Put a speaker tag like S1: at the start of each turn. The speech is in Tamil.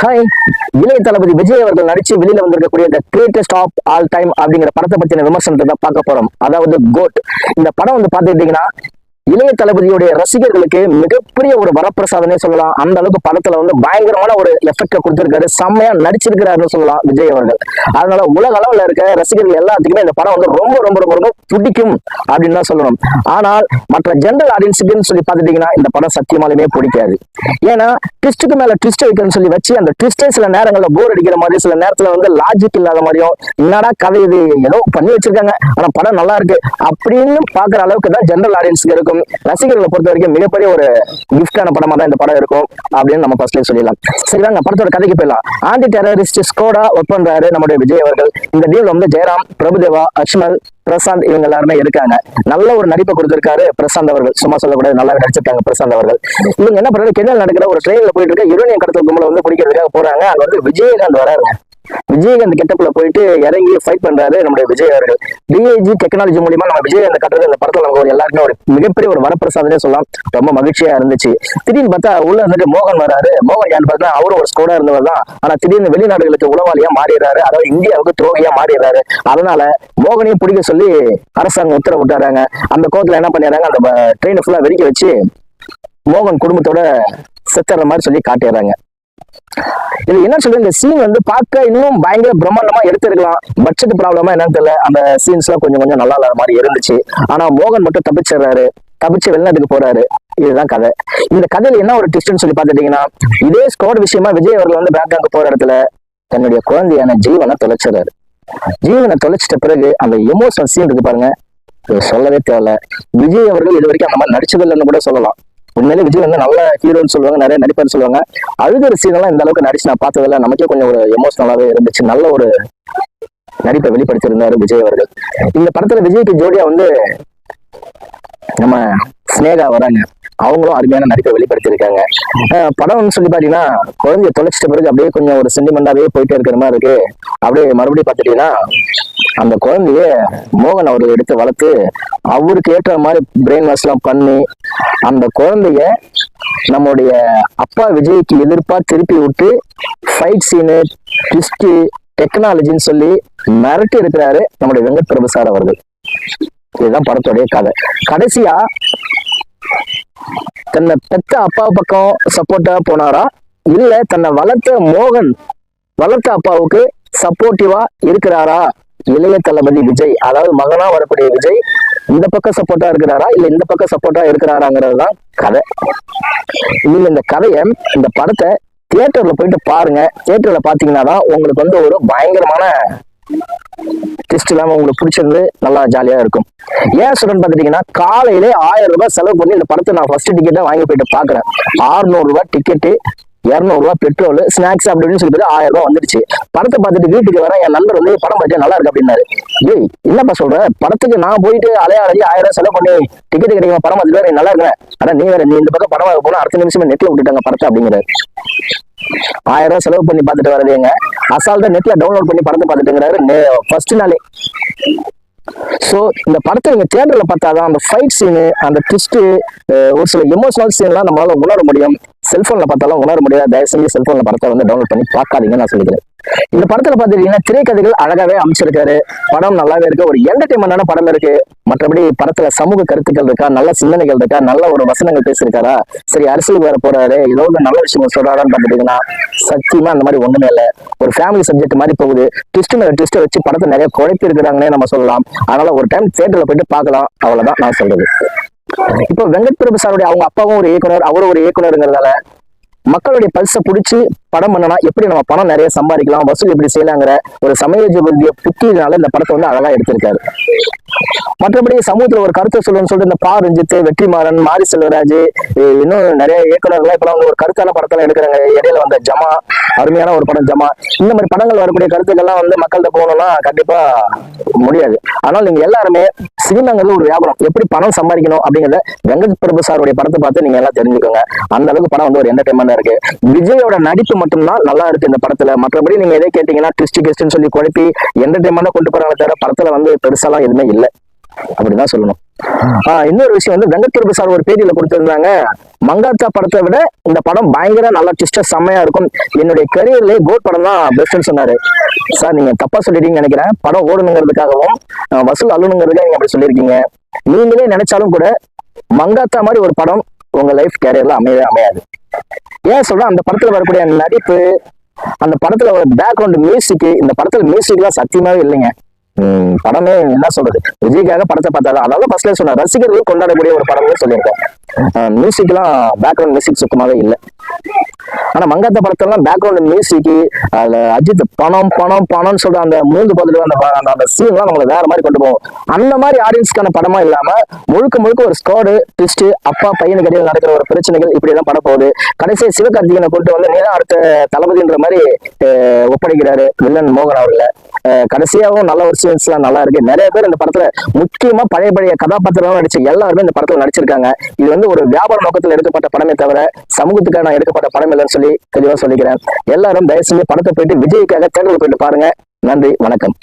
S1: ஹாய் இளைய தளபதி விஜய் அவர்கள் நடிச்சு வெளியில வந்திருக்கக்கூடிய இந்த கிரேட்டஸ்ட் ஆஃப் ஆல் டைம் அப்படிங்கிற படத்தை பத்தின விமர்சனத்தை தான் பார்க்க போறோம். அதாவது கோட் இந்த படம் வந்து பாத்துக்கிட்டீங்கன்னா இளைய தளபதியுடைய ரசிகர்களுக்கு மிகப்பெரிய ஒரு வரப்பிரசாதனே சொல்லலாம். அந்த அளவுக்கு படத்துல வந்து பயங்கரமான ஒரு எஃபெக்ட கொடுத்திருக்காரு. செம்மையா நடிச்சிருக்கிறாருன்னு சொல்லலாம் விஜய் அவர்கள். அதனால உலக அளவுல இருக்க ரசிகர்கள் எல்லாத்துக்குமே இந்த படம் வந்து ரொம்ப ரொம்ப ரொம்ப ரொம்ப பிடிக்கும் அப்படின்னு தான் சொல்லணும். ஆனால் மற்ற ஜென்ரல் ஆடியன்ஸுக்குன்னு சொல்லி பார்த்துட்டீங்கன்னா இந்த படம் சத்தியமாலுமே பிடிக்காது. ஏன்னா ட்விஸ்ட்டுக்கு மேல ட்விஸ்ட் வைக்கணும்னு சொல்லி வச்சு அந்த ட்விஸ்டே சில நேரங்களில் போர் அடிக்கிற மாதிரி சில நேரத்துல வந்து லாஜிக் இல்லாத மாதிரியும் என்னடா கதை இது ஏதோ பண்ணி வச்சிருக்காங்க. ஆனா படம் நல்லா இருக்கு அப்படின்னு பாக்குற அளவுக்கு தான் ஜென்ரல் ஆடியன்ஸுக்கு இருக்கும். ரசிகர்களை பொறுத்த வரைக்கும் மிகப்பெரிய ஒரு கிஃப்டான படமா தான் இந்த படம் இருக்கும் அப்படின்னு நம்ம ஃபர்ஸ்ட்லேயே சொல்லிடலாம். சரிதாங்க படத்தோட கதைக்கு போயிடலாம். ஆன்டி டெரரிஸ்ட் ஸ்கோடா ஒர்க் பண்றாரு நம்முடைய விஜய் அவர்கள். இந்த டீல் வந்து ஜெயராம் பிரபுதேவா அக்ஷ்மல் பிரசாந்த் இவங்க எல்லாருமே இருக்காங்க. நல்ல ஒரு நடிப்பை கொடுத்திருக்காரு பிரசாந்த் அவர்கள். சும்மா சொல்லக்கூடாது நல்லா நடிச்சிருக்காங்க பிரசாந்த் அவர்கள். இவங்க என்ன பண்றாரு? கென்யால நடக்கிற ஒரு ட்ரெயின்ல போயிட்டு இருக்க யுரேனியம் கடத்தல் கும்பல வந்து பிடிக்கிறதுக்காக போறாங்க. அங்க வந்து விஜயகாந்த் வராருங்க. விஜயகாந்த் கெட்டப்ல போயிட்டு இறங்கி ஃபைட் பண்றாரு நம்முடைய விஜய் அவர்கள். டிஐஜி டெக்னாலஜி மூலியமா நம்ம விஜயகாந்த் கட்டுறது இந்த படத்துல நமக்கு ஒரு எல்லாருக்குமே ஒரு மிகப்பெரிய ஒரு வரப்பிரசாதனே சொல்லலாம். ரொம்ப மகிழ்ச்சியா இருந்துச்சு. திடீர்னு பார்த்தா உள்ள வந்துட்டு மோகன் வராரு. மோகன் யார் பார்த்தா அவரும் ஒரு ஸ்கோடா இருந்தவர் தான். ஆனா திடீர்னு வெளிநாடுகளுக்கு உளவாளியா மாறிடுறாரு. அதாவது இந்தியாவுக்கு துரோகியா மாறிடுறாரு. அதனால மோகனையும் பிடிக்க சொல்லி அரசாங்கம் உத்தரவு விட்டாராங்க அந்த கோத்துல என்ன பண்ணிடுறாங்க? அந்த ட்ரெயினை ஃபுல்லா வெடிக்க வச்சு மோகன் குடும்பத்தோட செத்துற மாதிரி சொல்லி காட்டிடுறாங்க. இது என்ன சொல்றது? இந்த சீன் வந்து பார்க்க இன்னும் பயங்கர பிரம்மாண்டமா எடுத்திருக்கலாம். பட்ஜெட் ப்ராப்ளமா என்னன்னு தெரியல. அந்த சீன்ஸ் எல்லாம் கொஞ்சம் கொஞ்சம் நல்லா இல்லாத மாதிரி இருந்துச்சு. ஆனா மோகன் மட்டும் தப்பிச்சிடுறாரு. தப்பிச்சு வெளிநாட்டுக்கு போறாரு. இதுதான் கதை. இந்த கதையில என்ன ஒரு ட்விஸ்ட்னு சொல்லி பாத்துட்டீங்கன்னா இதே ஸ்குவாட் விஷயமா விஜய் அவர்கள் வந்து பேங்காக் போற இடத்துல தன்னுடைய குழந்தையான ஜீவனை தொலைச்சிடுறாரு. ஜீவனை தொலைச்சிட்ட பிறகு அந்த எமோஷனல் சீன் இருக்கு பாருங்க. சொல்லவே தேவையில்ல. விஜய் அவர்கள் இது வரைக்கும் அந்த மாதிரி நடிச்சதில்லைன்னு கூட சொல்லலாம். உண்மையிலே விஜய் வந்து நல்ல ஹீரோன்னு சொல்லுவாங்க நிறைய நடிப்பார் சொல்லுவாங்க. அழுகிற சீனெல்லாம் இந்த அளவுக்கு நடிச்சு நான் பார்த்ததில்ல. நமக்கே கொஞ்சம் ஒரு எமோஷனலாவே இருந்துச்சு. நல்ல ஒரு நடிப்பை வெளிப்படுத்தியிருந்தாரு விஜய் அவர்கள். இந்த படத்துல விஜய்க்கு ஜோடியா வந்து நம்ம ஸ்னேகா வராங்க. அவங்களும் அருமையான நடிப்பை வெளிப்படுத்தியிருக்காங்க. படம்னு சொல்லி பாத்தீங்கன்னா குழந்தைய தொலைச்சிட்ட பிறகு அப்படியே கொஞ்சம் ஒரு சென்டிமெண்டாவே போயிட்டே இருக்கிற மாதிரி இருக்கு. அப்படியே மறுபடியும் பார்த்துட்டீங்கன்னா அந்த குழந்தைய மோகன் அவர் எடுத்து வளர்த்து அவருக்கு ஏற்ற மாதிரி பிரெயின் வாஷ் எல்லாம் பண்ணி அந்த குழந்தைய நம்முடைய அப்பா விஜய்க்கு எதிர்ப்பா திருப்பி விட்டு ஃபைட் சீனு ட்விஸ்ட் டெக்னாலஜின்னு சொல்லி மிரட்டி இருக்கிறாரு நம்முடைய வெங்கட் பிரபு சார் அவர்கள். இதுதான் படத்துடைய கதை. கடைசியா தன்னை பெத்த அப்பா பக்கம் சப்போர்ட்டா போனாரா? இல்ல தன்னை வளர்த்த மோகன் வளர்த்த அப்பாவுக்கு சப்போர்ட்டிவா இருக்கிறாரா? இளைய தளபதி விஜய் அதாவது மகனா வரக்கூடிய விஜய் இந்த பக்கம் சப்போர்ட்டா இருக்கிறாரா? இல்ல இந்த பக்கம் சப்போர்ட்டா இருக்கிறாராங்கிறது தான் கதை. நீங்க இந்த கதையை இந்த படத்தை தியேட்டர்ல போயிட்டு பாருங்க. தியேட்டர்ல பாத்தீங்கன்னா தான் உங்களுக்கு வந்து ஒரு பயங்கரமான டெஸ்ட் இல்லாம உங்களுக்கு பிடிச்சிருந்து நல்லா ஜாலியா இருக்கும். ஏன் சொல்றேன்னு பாத்துட்டீங்கன்னா காலையிலே ஆயிரம் ரூபாய் செலவு பண்ணி இந்த படத்தை நான் ஃபர்ஸ்ட் டிக்கெட்டை வாங்கி போயிட்டு பாக்குறேன் 600 ரூபாய் டிக்கெட்டு இரநூறுவா பெட்ரோல் ஸ்நாக்ஸ் அப்படின்னு சொல்லி ஆயிரம் ரூபாய் வந்துடுச்சு. படத்தை பார்த்துட்டு வீட்டுக்கு வரேன் என் நண்பர் வந்து படம் பார்த்து நல்லா இருக்கு அப்படின்னாரு. ஏய் என்னப்பா சொல்ற? படத்துக்கு நான் போயிட்டு அலைய ஆயிரம் ரூபாய் செலவு பண்ணி டிக்கெட் கிடைக்கும்? படம் பார்த்துட்டு வேற நல்லா இருக்கேன் ஆனா நீ வேற நீ இந்த பக்கம் படம் போனா அடுத்த நிமிஷமே நெட்ல விட்டுட்டாங்க படத்தை அப்படிங்கிறாரு. ஆயிரம் ரூபாய் செலவு பண்ணி பார்த்துட்டு வரதுங்க அசால்ட்டா நெட்ல டவுன்லோட் பண்ணி படத்தை பார்த்துட்டுங்கிறாரு. ஃபர்ஸ்ட் நாளே. சோ இந்த படத்தை நீங்கள் தியேட்டர்ல பார்த்தாதான் அந்த ஃபைட் சீனு அந்த ட்விஸ்ட் ஒரு சில எமோஷனல் சீன்லாம் நம்மளால உணர முடியும். செல்போன்ல பார்த்தாலும் உணர முடியாது. தயவு செஞ்சு செல்ஃபோனில் படத்தை வந்து டவுன்லோட் பண்ணி பார்க்காதீங்கன்னு நான் சொல்லிக்கிறேன். இந்த படத்துல பாத்துட்டீங்கன்னா திரைக்கதைகள் அழகாவே அமைச்சிருக்காரு. படம் நல்லாவே இருக்கு. ஒரு என்டர்டைன்மெண்டான படம் இருக்கு. மற்றபடி படத்துல சமூக கருத்துக்கள் இருக்கா? நல்ல சிந்தனைகள் இருக்கா? நல்ல ஒரு வசனங்கள் பேசியிருக்காரா? சரி அரசியலுக்கு வேற போறாரு. ஏதோ ஒரு நல்ல விஷயம் சொல்றாரான்னு பார்த்துட்டிங்கன்னா சத்தியமா அந்த மாதிரி ஒண்ணுமே இல்லை. ஒரு ஃபேமிலி சப்ஜெக்ட் மாதிரி போகுது. ட்விஸ்ட் மேல ட்விஸ்ட்டை வச்சு படத்தை நிறைய குழப்பி இருக்கிறாங்கன்னே நம்ம சொல்லலாம். அதனால ஒரு டைம் தியேட்டர்ல போயிட்டு பார்க்கலாம். அவ்வளவுதான் நான் சொல்றது. இப்போ வெங்கட் பிரபு சாருடைய அவங்க அப்பாவும் ஒரு இயக்குனர் அவரும் ஒரு இயக்குனருங்கிறதால மக்களுடைய பல்ஸை பிடிச்சி படம் பண்ணனா எப்படி நம்ம பணம் நிறைய சம்பாதிக்கலாம் வசூல் எப்படி செய்யலாங்கிற ஒரு சமயோஜ புத்தியினால இந்த படத்தை வந்து அழகா எடுத்திருக்காரு. மற்றபடி சமூகத்துல ஒரு கருத்தை சொல்லணும்னு சொல்லிட்டு இந்த பா ரஞ்சித் வெற்றிமாறன் மாரி செல்வராஜ் இன்னும் நிறைய இயக்குனர்கள் இப்பெல்லாம் வந்து ஒரு கருத்தான படத்தெல்லாம் எடுக்கிறாங்க. இடையில வந்த ஜமா அருமையான ஒரு படம் ஜமா. இந்த மாதிரி படங்கள் வரக்கூடிய கருத்துக்கள்லாம் வந்து மக்கள்கிட்ட போகணும்னா கண்டிப்பா முடியாது. ஆனால் நீங்க எல்லாருமே சினிமாங்கிறது ஒரு வியாபாரம். எப்படி பணம் சம்பாதிக்கணும் அப்படிங்கறத வெங்கட் பிரபு சாருடைய படத்தை பார்த்து நீங்க எல்லாம் தெரிஞ்சுக்கோங்க. அந்த அளவுக்கு படம் வந்து ஒரு என்டர்டைன்மெண்டா இருக்கு. விஜயோட நடிப்பு மட்டும்தான் நல்லா இருக்கு இந்த படத்துல. மற்றபடி நீங்க எதை கேட்டீங்கன்னா ட்விஸ்ட் கெஸ்ட்னு சொல்லி குழப்பி என்டர்டைன்மெண்டா கொண்டு போறாங்களே தவிர படத்துல வந்து பெருசாலாம் எதுவுமே இல்லை. அப்படிதான் சொல்லணும். ஆஹ் இன்னொரு விஷயம் வந்து வெங்கட்பிரபு சார் ஒரு பேரியில கொடுத்திருந்தாங்க. மங்காத்தா படத்தை விட இந்த படம் பயங்கர நல்லா ட்விஸ்டா செம்மையா இருக்கும். என்னுடைய கரியர்ல கோட் படம் தான் பெஸ்ட்னு சொன்னாரு. சார் நீங்க தப்பா சொல்லிட்டீங்கன்னு நினைக்கிறேன். படம் ஓடணுங்கிறதுக்காகவும் வசூல் அள்ளணுங்கிறதுக்காக நீங்க அப்படி சொல்லியிருக்கீங்க. நீங்களே நினைச்சாலும் கூட மங்காத்தா மாதிரி ஒரு படம் உங்க லைஃப் கேரியர்ல அமையவே அமையாது. ஏன் சொல்றேன்? அந்த படத்துல வரக்கூடிய நடிப்பு அந்த படத்துல ஒரு பேக்ரவுண்ட் மியூசிக் இந்த படத்துல மியூசிக்லாம் சத்தியமாவே இல்லைங்க. உம் படமே என்ன சொல்றது? விஜய்க்காக படத்தை பார்த்தாரு அதனால ஃபர்ஸ்ட்ல சொன்ன ரசிகர்கள் கொண்டாடக்கூடிய ஒரு படம்னு சொல்லியிருக்கேன் மியூசிக்லாம் பேக்ரவுண்ட் மியூசிக் சுத்தமாவே இல்லை. ஆனா மங்காத்த படத்தெல்லாம் பேக்ரவுண்ட் மியூசிக் அதுல அஜித் பணம் பணம் பணம்னு சொல்ற அந்த மூந்து பதில் அந்த அந்த சீன் சீன்லாம் நம்மளை வேற மாதிரி கொண்டு போவோம் அந்த மாதிரி ஆடியன்ஸ்க்கான படமா இல்லாம முழுக்க முழுக்க ஒரு ஸ்கோடு ட்விஸ்ட் அப்பா பையனுக்கு இடையில நடக்கிற ஒரு பிரச்சனைகள் இப்படி எல்லாம் பட போகுது கடைசியா சிவகார்த்திகனை கொண்டு வந்து நீதான் அடுத்த தளபதின்ற மாதிரி ஒப்படைக்கிறாரு வில்லன் மோகன் அவர்களை. கடைசியாகவும் கடைசியாவும் நல்ல ஒரு சீன்ஸ் எல்லாம் நல்லா இருக்கு. நிறைய பேர் இந்த படத்துல முக்கியமா பழைய பழைய கதாபாத்திரம் நடிச்ச எல்லாருமே இந்த படத்துல நடிச்சிருக்காங்க. இது வந்து ஒரு வியாபார நோக்கத்தில் எடுக்கப்பட்ட படமே தவிர சமூகத்துக்கான எடுக்கப்பட்ட படம் இல்லைன்னு சொல்லி தெளிவா சொல்லிக்கிறேன். எல்லாரும் தயவு செஞ்சு படத்தை போயிட்டு விஜய்க்காக தேர்தல் போயிட்டு பாருங்க. நன்றி வணக்கம்.